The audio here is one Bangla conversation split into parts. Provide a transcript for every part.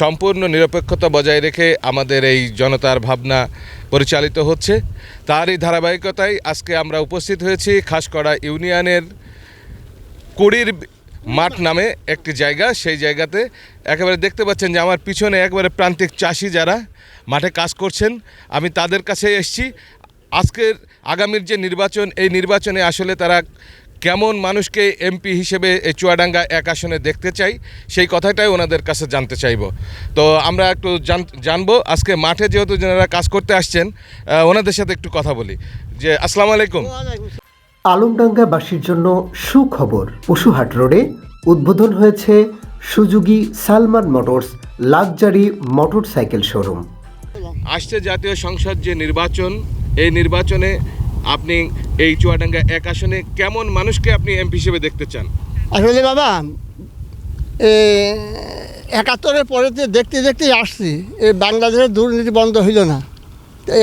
সম্পূর্ণ নিরপেক্ষতা বজায় রেখে আমাদের এই জনতার ভাবনা পরিচালিত হচ্ছে। তারই ধারাবাহিকতায় আজকে আমরা উপস্থিত হয়েছি খাসকড়া ইউনিয়নের কুড়ির মাঠ নামে একটি জায়গা। সেই জায়গাতে একেবারে দেখতে পাচ্ছেন যে আমার পিছনে একবারে প্রান্তিক চাষি যারা মাঠে কাজ করছেন, আমি তাদের কাছে এসেছি। আজকের আগামীর যে নির্বাচন, এই নির্বাচনে আসলে তারা কেমন মানুষকে এমপি হিসেবে এই চুয়াডাঙ্গা এক আসনে দেখতে চাই সেই কথাটাই ওনাদের কাছে জানতে চাইব। তো আমরা একটু জান- জানব আজকে মাঠে যেহেতু যারা কাজ করতে আসছেন ওনাদের সাথে একটু কথা বলি। যে আসসালামু আলাইকুম। আলমডাঙ্গাবাসীর জন্য সুখবর পশুহাট রোডে উদ্বোধন হয়েছে Suzuki Salman motors luxury motorcycle showroom. আসছে জাতীয় সংসদ যে নির্বাচন এই নির্বাচনে আপনি এই চুয়াডাঙ্গা এক আসনে কেমন মানুষকে আপনি এমপি হিসেবে দেখতে চান? আসলে বাবা একাত্তরের পরেতে দেখতে দেখতেই আসছি এই বাংলাদেশের দুর্নীতি বন্ধ হইল না।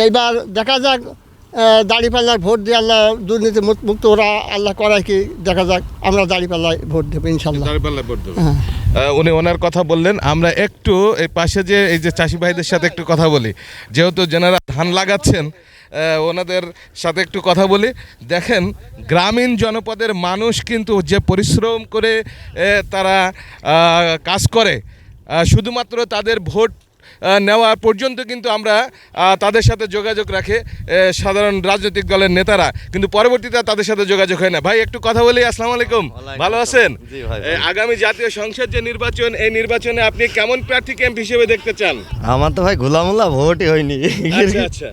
এইবার দেখা যাক দাড়িপাল্লার ভোট দিয়ে আল্লাহ দুর্নীতি মুক- মুক্ত ওরা আল্লাহ করায় কি দেখা যাক আমরা দাড়িপাল্লায় ভোট দেবো ইনশাল্লাহ। ভোট দেবেন। হ্যাঁ। উনি ওনার কথা বললেন আমরা একটু এই পাশে যে এই যে চাষি ভাইদের সাথে একটু কথা বলি। যেহেতু যেনারা ধান লাগাচ্ছেন ওনাদের সাথে একটু কথা বলি। দেখেন, গ্রামীণ জনপদের মানুষ কিন্তু যে পরিশ্রম করে তারা কাজ করে শুধুমাত্র তাদের ভোট নেওয়া পর্যন্ত কিন্তু আমরা তাদের সাথে যোগাযোগ রাখে সাধারণ রাজনৈতিক দলের নেতারা। কিন্তু পরবর্তীতে তাদের সাথে যোগাযোগ হয় না। ভাই একটু কথা বলি আসসালামু আলাইকুম। ভালো আছেন? আগামী জাতীয় সংসদ যে নির্বাচন এই নির্বাচনে আপনি কেমন প্রার্থী ক্যাম্প হিসেবে দেখতে চান? আমার তো ভাই ঘোলামোলা ভোটই হয়নি। আচ্ছা আচ্ছা।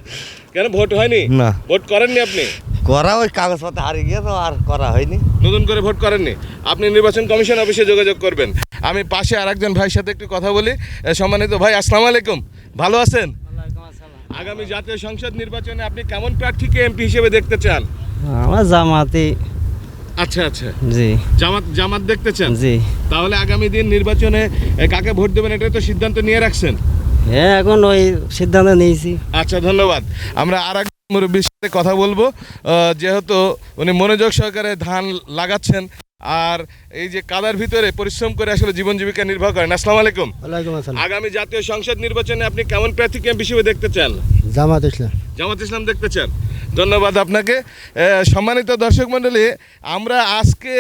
কেন ভোট হয়নি? না। ভোট করেননি আপনি? করা ওই কাগজপত্র হারিয়ে গিয়ে তো আর করা হয়নি। নতুন করে ভোট করেননি? আপনি নির্বাচন কমিশন অফিসে যোগাযোগ করবেন। আমি পাশে আরেকজন ভাইয়ের সাথে একটু কথা বলি। সম্মানিত ভাই আসসালামু আলাইকুম। ভালো আছেন? আগামী জাতীয় সংসদ নির্বাচনে আপনি কেমন প্রার্থীকে এমপি হিসেবে দেখতে চান? আমার জামাতি। আচ্ছা আচ্ছা। জি। জামাত জামাত দেখতে চান? জি। তাহলে আগামী দিন নির্বাচনে কাকে ভোট দেবেন এটা তো সিদ্ধান্ত নিয়ে রাখছেন। হ্যাঁ এখন ওই সিদ্ধান্ত নিয়েছি। আচ্ছা ধন্যবাদ। আমরা আর এক মুরব্বীর কথা বলব। আহ, যেহেতু উনি মনোযোগ সহকারে ধান লাগাচ্ছেন আর এই যে কাদার ভিতরে পরিশ্রম করে আসলে জীবন জীবিকা নির্বাহ করেন। আসসালামু আলাইকুম। আগামী জাতীয় সংসদ নির্বাচনে আপনি কেমন প্রার্থী বেশি হিসেবে দেখতে চান? জামাত ইসলাম। জামাত ইসলাম দেখতে চান ধন্যবাদ আপনাকে। সম্মানিত দর্শক মণ্ডলী, আমরা আজকে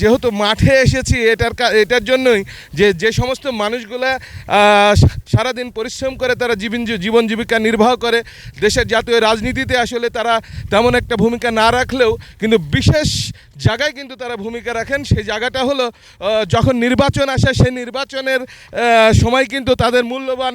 যেহেতু মাঠে এসেছি, এটার এটার জন্যই যে যে সমস্ত মানুষগুলা সারাদিন পরিশ্রম করে তারা জীবন জীবন জীবিকা নির্বাহ করে, দেশের জাতীয় রাজনীতিতে আসলে তারা তেমন একটা ভূমিকা না রাখলেও, কিন্তু বিশেষ জায়গায় কিন্তু তারা ভূমিকা রাখেন। সেই জায়গাটা হলো যখন নির্বাচন আসে, সেই নির্বাচনের সময় কিন্তু তাদের মূল্যবান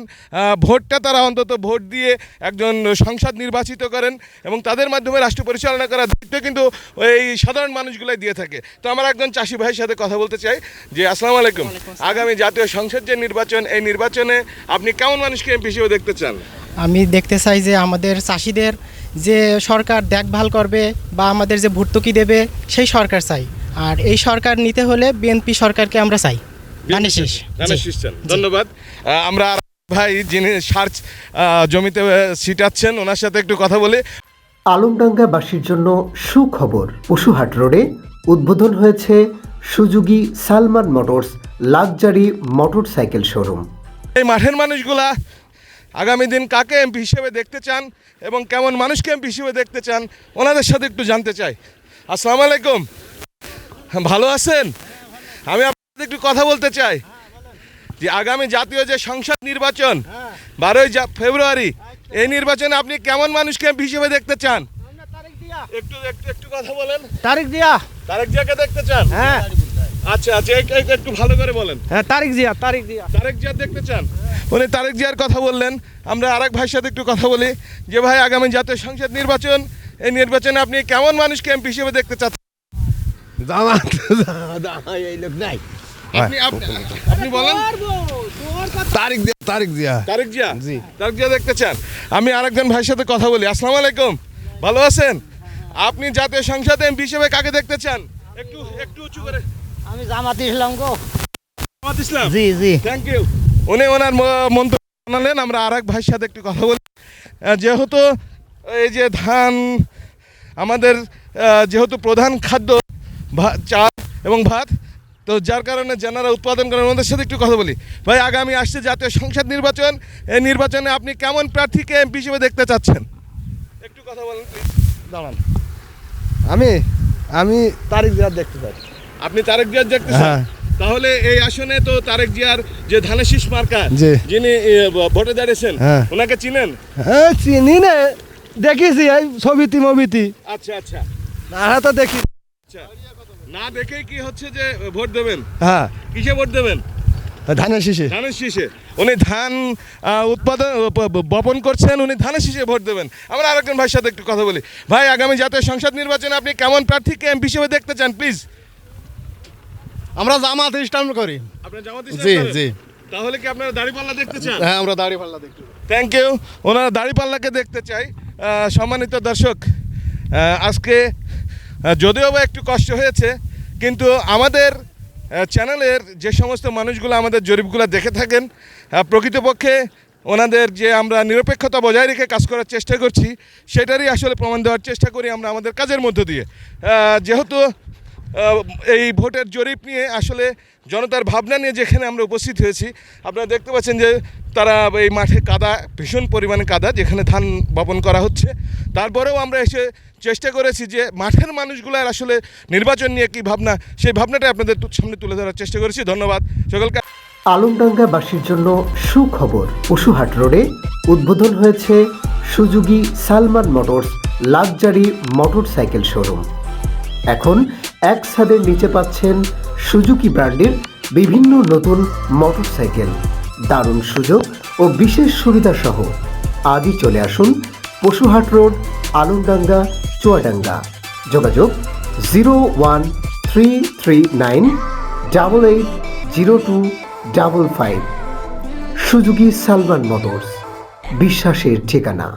ভোটটা তারা অন্তত ভোট দিয়ে একজন সংসদ নির্বাচিত করেন এবং তাদের মাধ্যমে রাষ্ট্র পরিচালনা করার দায়িত্ব কিন্তু ওই সাধারণ মানুষগুলাই দিয়ে থাকে। তো আমার একজন চাষি ভাইয়ের সাথে কথা বলতে চাই যে আসসালামু আলাইকুম। আগামী জাতীয় সংসদ যে নির্বাচন এই নির্বাচনে আপনি কেমন মানুষকে এমপি হিসেবে দেখতে চান? আমি দেখতে চাই যে আমাদের চাষিদের যে সরকার দেখভাল করবে বা আমাদের যে ভর্তুকি দেবে সেই সরকার চাই। আর এই সরকার নিতে হলে বিএনপি সরকারকে আমরা চাই। ধন্যবাদ। আমরা ভাই যিনি সার্চ জমিতে ছিটাচ্ছেন ওনার সাথে একটু কথা বলি। আলমডাঙ্গাবাসীর জন্য সুখবর। পশুহাট রোডে উদ্বোধন হয়েছে Suzuki Salman motors luxury motorcycle showroom. এই মাঠের মানুষগুলা আগামী দিন কাকে এমপি হিসেবে দেখতে চান এবং কেমন মানুষকে এমপি হিসেবে দেখতে চান ওনাদের সাথে একটু জানতে চাই। আসসালামু আলাইকুম। ভালো আছেন? আমি আপনার সাথে একটু কথা বলতে চাই। যে আগামী জাতীয় যে সংসদ নির্বাচন বারোই ফেব্রুয়ারি এই নির্বাচনে আপনি কেমন মানুষকে এমপি হিসেবে দেখতে চান? একটু একটু একটু কথা বলেন। তারিক দিয়া। তারেক জিয়াকে দেখতে চান? হ্যাঁ। আচ্ছা আচ্ছা একটু- ভালো করে বলেন। হ্যাঁ তারিক জিয়া তারিক জিয়া তারেক জিয়া দেখতে চান? উনি তারেক জিয়ার কথা বললেন। আমরা আরেক ভাইয়ের সাথে একটু কথা বলি। যে ভাই আগামী জাতীয় সংসদ নির্বাচন এই নির্বাচনে আপনি কেমন মানুষকে এমপি হিসেবে দেখতে চাচ্ছেন? জামাত এই লোক নাই। আপনি বলেন। তারিক দিয়া তারিক দিয়া। তারেক জিয়া জি। তারেক জিয়া দেখতে চান। আমি আরেকজন ভাইয়ের সাথে কথা বলি। আসসালামু আলাইকুম। ভালো আছেন? আপনি জাতীয় সংসদে এমপি হিসেবে কাকে দেখতে চান? একটু একটু উঁচু করে। আমি জামাতি ইসলাম গো। জামাত ইসলাম? জি জি। থ্যাংক ইউ উনি ওনার ম- মন্তব্য জানালেন। আমরা আর এক ভাইয়ের সাথে একটু কথা বলি। যেহেতু এই যে ধান আমাদের যেহেতু প্রধান খাদ্য ভা- চাল এবং ভাত তো যার কারণে যারা উৎপাদন করেন ওদের সাথে একটু কথা বলি। ভাই আগামী আসছে জাতীয় সংসদ নির্বাচন। এই নির্বাচনে আপনি কেমন প্রার্থীকে এমপি হিসেবে দেখতে চাচ্ছেন? একটু কথা বলেন। দাঁড়ান। আমি আমি তারিখ জিয়ার দেখতে চাই। আপনি তারেক জিয়ার দেখতে চান? হ্যাঁ। তাহলে এই আসনে তো তারেক জিয়ার যে ধানের শীষ মার্কা যিনি ভোটে দাঁড়িয়েছেন হ্যাঁ। ওনাকে চিনেন? হ্যাঁ চিনি না। দেখেছি এই ছবিতি মবিতি আচ্ছা আচ্ছা। না তো দেখি। আচ্ছা। না দেখেই কি হচ্ছে যে ভোট দেবেন? হ্যাঁ। কিসে ভোট দেবেন? ধানের শিশি ধানের শীষে। উনি ধান উৎপাদন বপন করছেন উনি ধানের শীষে ভোট দেবেন। আমরা আরেকজন ভাইয়ের সাথে একটু কথা বলি। ভাই আগামী জাতীয় সংসদ নির্বাচনে আপনি কেমন প্রার্থীকে এমপি হিসেবে দেখতে চান প্লিজ আমরা জামাত ইসলাম করি। আপনার জামাত জি, ইসলাম? জি। তাহলে কি আপনারা দাড়িপাল্লা দেখতে চান? হ্যাঁ আমরা দাড়ি পাল্লা দেখি থ্যাংক ইউ ওনারা দাড়িপাল্লাকে দেখতে চাই। সম্মানিত দর্শক আজকে যদিও বা একটু কষ্ট হয়েছে, কিন্তু আমাদের চ্যানেলের যে সমস্ত মানুষগুলো আমাদের জরিপগুলো দেখে থাকেন প্রকৃতপক্ষে ওনাদের যে আমরা নিরপেক্ষতা বজায় রেখে কাজ করার চেষ্টা করছি, সেটারই আসলে প্রমাণ দেওয়ার চেষ্টা করি আমরা আমাদের কাজের মধ্য দিয়ে। যেহেতু এই ভোটের জরিপ নিয়ে আসলে জনতার ভাবনা নিয়ে যেখানে আমরা উপস্থিত হয়েছি, আপনারা দেখতে পাচ্ছেন যে তারা এই মাঠে কাদা, ভীষণ পরিমাণে কাদা, যেখানে ধান বপন করা হচ্ছে। তারপরেও আমরা এসে চেষ্টা করেছি যে মাঠের মানুষগুলোর আসলে নির্বাচন নিয়ে কী ভাবনা, সেই ভাবনাটাই আপনাদের সামনে তুলে ধরার চেষ্টা করেছি। ধন্যবাদ। সকলকে আলমডাঙ্গাবাসীর জন্য সুখবর পশুহাট রোডে উদ্বোধন হয়েছে Suzuki Salman motors luxury motorcycle showroom. এখন এক ছাদের নিচে পাচ্ছেন সুজুকি ব্র্যান্ডের বিভিন্ন নতুন মোটরসাইকেল। দারুণ সুযোগ ও বিশেষ সুবিধা সহ আজই চলে আসুন পশুহাট রোড, আলমডাঙ্গা, চুয়াডাঙ্গা। যোগাযোগ zero one three three nine double eight zero two double five. Suzuki Salman motors, বিশ্বাসের ঠিকানা।